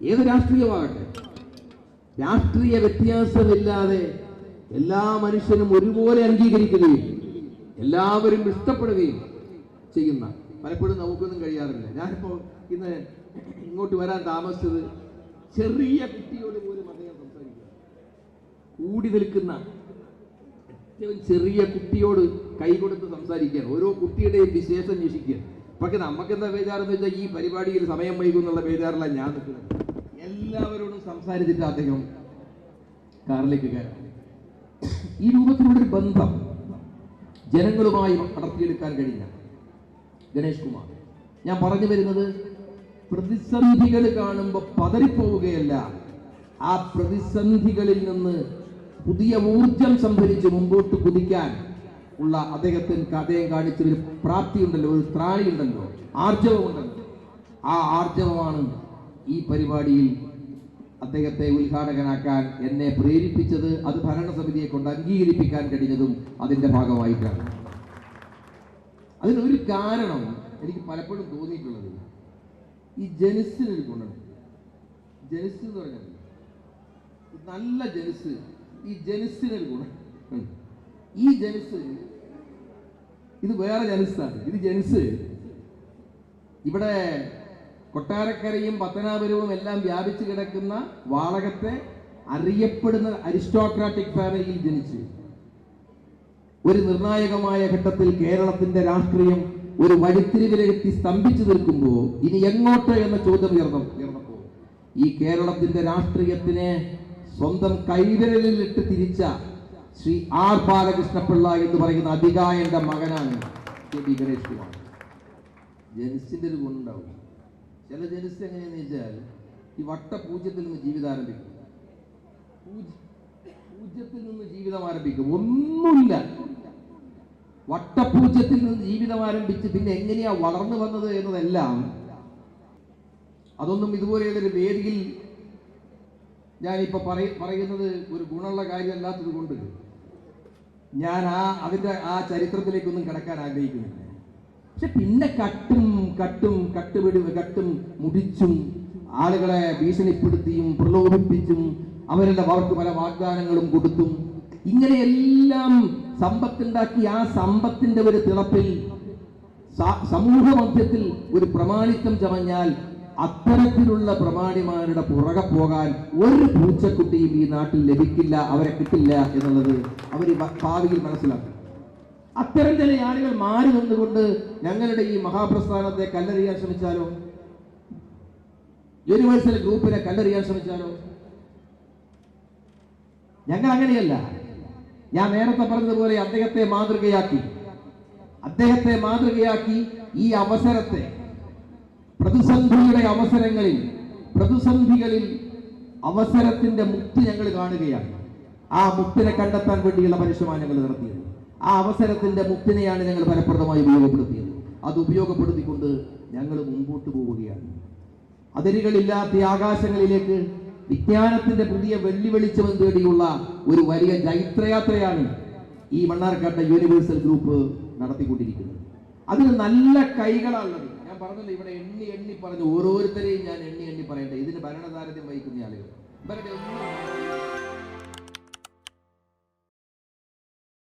ഏത് രാഷ്ട്രീയമാകട്ടെ? രാഷ്ട്രീയ വ്യത്യാസമില്ലാതെ എല്ലാ മനുഷ്യനും ഒരുപോലെ അംഗീകരിക്കുകയും എല്ലാവരും ഇഷ്ടപ്പെടുകയും ചെയ്യുന്ന പലപ്പോഴും നമുക്കൊന്നും കഴിയാറില്ല. ഞാനിപ്പോൾ ഇന്ന് ഇങ്ങോട്ട് വരാൻ താമസിച്ചത് ചെറിയ കുട്ടിയോട് പോലും അദ്ദേഹം സംസാരിക്കുക കൂടി നിൽക്കുന്ന ഏറ്റവും ചെറിയ കുട്ടിയോട് കൈ കൊടുത്ത് സംസാരിക്കുകയാണ്. ഓരോ കുട്ടിയുടെയും വിശേഷം അന്വേഷിക്കുക പക്ഷെ നമുക്ക് എന്താ ബേജാറെന്ന് വെച്ചാൽ ഈ പരിപാടിയിൽ സമയം വൈകുന്നുള്ള ബേജാറിലാണ് ഞാൻ നിൽക്കുന്നത്. എല്ലാവരോടും സംസാരിച്ചിട്ട് അദ്ദേഹം കാറിലേക്ക് കയറാം. ഈ രൂപത്തിലുള്ളൊരു ബന്ധം ജനങ്ങളുമായി നടത്തിയെടുക്കാൻ കഴിഞ്ഞ ഗണേഷ് കുമാർ ഞാൻ പറഞ്ഞു വരുന്നത് പ്രതിസന്ധികൾ കാണുമ്പോൾ പതറിപ്പോവുകയല്ല. ആ പ്രതിസന്ധികളിൽ നിന്ന് പുതിയ ഊർജം സംഭരിച്ച് മുമ്പോട്ട് കുതിക്കാൻ ഉള്ള അദ്ദേഹത്തിന് കഥയും കാണിച്ച ഒരു പ്രാപ്തിയുണ്ടല്ലോ ഒരു ത്രാണിയുണ്ടല്ലോ ആർജവമുണ്ടല്ലോ. ആ ആർജവമാണ് ഈ പരിപാടിയിൽ അദ്ദേഹത്തെ ഉദ്ഘാടകനാക്കാൻ എന്നെ പ്രേരിപ്പിച്ചത് അത് ഭരണസമിതിയെ കൊണ്ട് അംഗീകരിപ്പിക്കാൻ കഴിഞ്ഞതും അതിന്റെ ഭാഗമായിട്ടാണ്. അതിനൊരു കാരണം എനിക്ക് പലപ്പോഴും തോന്നിയിട്ടുള്ളത്. ഈ ജനുസിനൊരു ഗുണമുണ്ട് ജനുസ് എന്ന് പറഞ്ഞാൽ നല്ല ജനുസ്. ഈ ജനുസിനൊരു ഗുണം. ഈ ജനുസ് ഇത് വേറെ ജനുസാണ്. ഇത് ജനുസ്. ഇവിടെ കൊട്ടാരക്കരയും പത്തനാപുരവും എല്ലാം വ്യാപിച്ചു കിടക്കുന്ന വാളകത്തെ അറിയപ്പെടുന്ന അരിസ്റ്റോക്രാറ്റിക് ഫാമിലിയിൽ ജനിച്ചു. ഒരു നിർണായകമായ ഘട്ടത്തിൽ കേരളത്തിന്റെ രാഷ്ട്രീയം ഒരു വഴിത്തിരിവിലെത്തി സ്തംഭിച്ചു നിൽക്കുമ്പോൾ ഇനി എങ്ങോട്ട് എന്ന ചോദ്യം ഉയർന്നു ഉയർന്നപ്പോ ഈ കേരളത്തിന്റെ രാഷ്ട്രീയത്തിനെ സ്വന്തം കൈവിരലിലിട്ട് തിരിച്ച ശ്രീ ആർ ബാലകൃഷ്ണപിള്ള എന്ന് പറയുന്ന അധികായന്റെ മകനാണ് കെ ബി ഗണേഷ് കുമാർ ജനിച്ചിന്റെ ഒരു ഗുണുണ്ടാവും ചില ജനിസ് എങ്ങനെയാന്ന് വെച്ചാൽ ഈ വട്ട പൂജ്യത്തിൽ നിന്ന് ജീവിതം ആരംഭിക്കും. പൂജ്യ- പൂജ്യത്തിൽ നിന്ന് ജീവിതം ആരംഭിക്കും. ഒന്നുമില്ല. വട്ടപൂജ്യത്തിൽ നിന്ന് ജീവിതം ആരംഭിച്ച് പിന്നെ എങ്ങനെയാ വളർന്നു വന്നത് എന്നതെല്ലാം അതൊന്നും ഇതുപോലെയുള്ള ഒരു വേദിയിൽ ഞാനിപ്പോൾ പറയ പറയുന്നത് ഒരു ഗുണമുള്ള കാര്യമല്ലാത്തത് കൊണ്ട് ഞാൻ ആ അതിന്റെ ആ ചരിത്രത്തിലേക്കൊന്നും കിടക്കാൻ ആഗ്രഹിക്കുന്നില്ല. പക്ഷെ പിന്നെ കട്ടും കട്ടും കട്ടുപിടി കട്ടും മുടിച്ചും ആളുകളെ ഭീഷണിപ്പെടുത്തിയും പ്രലോഭിപ്പിച്ചും അവരുടെ അവർക്ക് പല വാഗ്ദാനങ്ങളും കൊടുത്തും ഇങ്ങനെയെല്ലാം സമ്പത്തുണ്ടാക്കി ആ സമ്പത്തിന്റെ ഒരു തിളപ്പിൽ സമൂഹ മധ്യത്തിൽ ഒരു പ്രമാണിത്വം ചമഞ്ഞാൽ അത്തരത്തിലുള്ള പ്രമാണിമാരുടെ പുറകെ പോകാൻ ഒരു പൂച്ചക്കുട്ടിയും ഈ നാട്ടിൽ ലഭിക്കില്ല അവരെ കിട്ടില്ല എന്നുള്ളത് അവർ ഭാവിയിൽ മനസ്സിലാക്കും. അത്തരം ചില ആളുകൾ മാറി നിന്നുകൊണ്ട് ഞങ്ങളുടെ ഈ മഹാപ്രസ്ഥാനത്തെ കല്ലെറിയാൻ ശ്രമിച്ചാലോ? യൂണിവേഴ്സൽ ഗ്രൂപ്പിനെ കല്ലെറിയാൻ ശ്രമിച്ചാലോ? ഞങ്ങൾ അങ്ങനെയല്ല. ഞാൻ നേരത്തെ പറഞ്ഞതുപോലെ അദ്ദേഹത്തെ മാതൃകയാക്കി. അദ്ദേഹത്തെ മാതൃകയാക്കി ഈ അവസരത്തെ പ്രതിസന്ധിയുടെ അവസരങ്ങളിൽ പ്രതിസന്ധികളിൽ അവസരത്തിന്റെ മുക്തി ഞങ്ങൾ കാണുകയാണ്. ആ മുക്തിനെ കണ്ടെത്താൻ വേണ്ടിയുള്ള പരിശ്രമം ഞങ്ങൾ നടത്തിയത്. ആ അവസരത്തിന്റെ മുക്തിനെയാണ് ഞങ്ങൾ ഫലപ്രദമായി ഉപയോഗപ്പെടുത്തിയത്. അത് ഉപയോഗപ്പെടുത്തിക്കൊണ്ട് ഞങ്ങൾ മുമ്പോട്ട് പോവുകയാണ്. അതിരുകളില്ലാത്ത ആകാശങ്ങളിലേക്ക് വിജ്ഞാനത്തിന്റെ പുതിയ വെള്ളി വെളിച്ചം തേടിയുള്ള ഒരു വലിയ ജൈത്രയാത്രയാണ് ഈ മണ്ണാർക്കാട്ടെ യൂണിവേഴ്സൽ ഗ്രൂപ്പ് നടത്തിക്കൊണ്ടിരിക്കുന്നത്. അതിന് നല്ല കൈകളാണുള്ളത്. ഞാൻ പറഞ്ഞല്ലോ ഇവിടെ എണ്ണി എണ്ണി പറഞ്ഞു ഓരോരുത്തരെയും ഞാൻ എണ്ണി എണ്ണി പറയട്ടെ ഇതിന് ഭരണസാരഥ്യം വഹിക്കുന്ന ആളുകൾ.